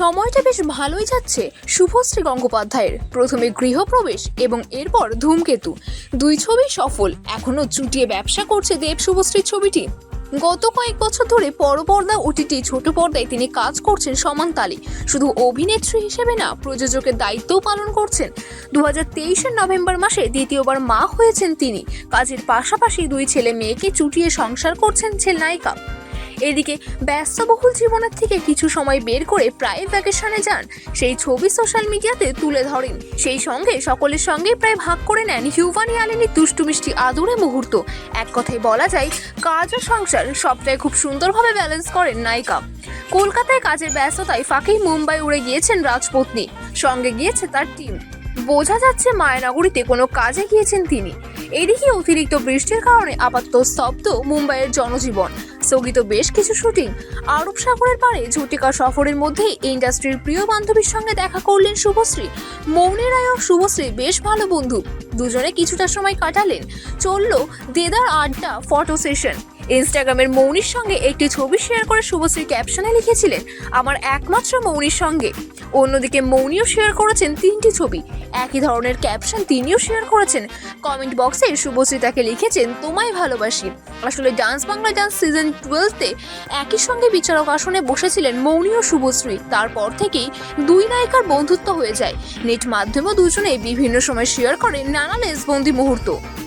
সময়টা বেশ ভালোই যাচ্ছে, শুভশ্রী গঙ্গোপাধ্যায়ের। প্রথমে গৃহপ্রবেশ এবং এরপর ধূমকেতু। দুই ছবি সফল, এখনও চুটিয়ে ব্যবসা করছে দেব শুভশ্রীর ছবিটি। গত কয়েক বছর ধরে বড় পর্দা ওটিটি ছোট পর্দায় তিনি কাজ করছেন সমান তালে শুধু অভিনেত্রী হিসেবে না, প্রযোজকের দায়িত্বও পালন করছেন। দু হাজার নভেম্বর মাসে দ্বিতীয়বার মা হয়েছেন তিনি। কাজের পাশাপাশি দুই ছেলে মেয়েকে চুটিয়ে সংসার করছেন ছেলে নায়িকা এদিকে ব্যস্তবহুল জীবনের থেকে কিছু সময় বের করে প্রায় ভ্যাকেশনে যান, সেই ছবি সোশ্যাল মিডিয়াতে তুলে ধরেন। সেই সঙ্গে সকলের সঙ্গে প্রায় ভাগ করে নেন হিউভানি আলিনীর দুষ্টু মিষ্টি আদুরে মুহূর্ত। এক কথায় বলা যায়, কাজ ও সংসার সবটাই খুব সুন্দরভাবে ব্যালেন্স করেন নায়িকা। কলকাতায় কাজের ব্যস্ততায় ফাঁকেই মুম্বাই উড়ে গিয়েছেন রাজপত্নী। সঙ্গে গিয়েছে তার টিম বোঝা যাচ্ছে মায়ানগরীতে কোনো কাজে গিয়েছেন তিনি। এদিকে অতিরিক্ত বৃষ্টির কারণে আপাতত স্তব্ধ মুম্বাইয়ের জনজীবন। স্থগিত বেশ কিছু শুটিং। আরব সাগরের পারে ঝুটিকা সফরের মধ্যেই ইন্ডাস্ট্রির প্রিয় বান্ধবীর সঙ্গে দেখা করলেন শুভশ্রী। মৌনী রায় ও শুভশ্রী বেশ ভালো বন্ধু। দুজনে কিছুটা সময় কাটালেন। চলল দেদার আড্ডা ফটো সেশন। ইনস্টাগ্রামের মৌনির সঙ্গে একটি ছবি শেয়ার করে শুভশ্রী ক্যাপশনে লিখেছিলেন, আমার একমাত্র মৌনির সঙ্গে। অন্যদিকে মৌনিও শেয়ার করেছেন তিনটি ছবি। একই ধরনের ক্যাপশন তিনিও শেয়ার করেছেন। কমেন্ট বক্সে শুভশ্রী তাকে লিখেছেন, তোমায় ভালোবাসি। আসলে ডান্স বাংলা ডান্স সিজন টুয়েলভতে একই সঙ্গে বিচারক আসনে বসেছিলেন মৌনী ও শুভশ্রী। তারপর থেকেই দুই নায়িকার বন্ধুত্ব হয়ে যায়। নেট মাধ্যমেও দুজনেই বিভিন্ন সময় শেয়ার করেন নানা লেসবন্দি মুহূর্ত।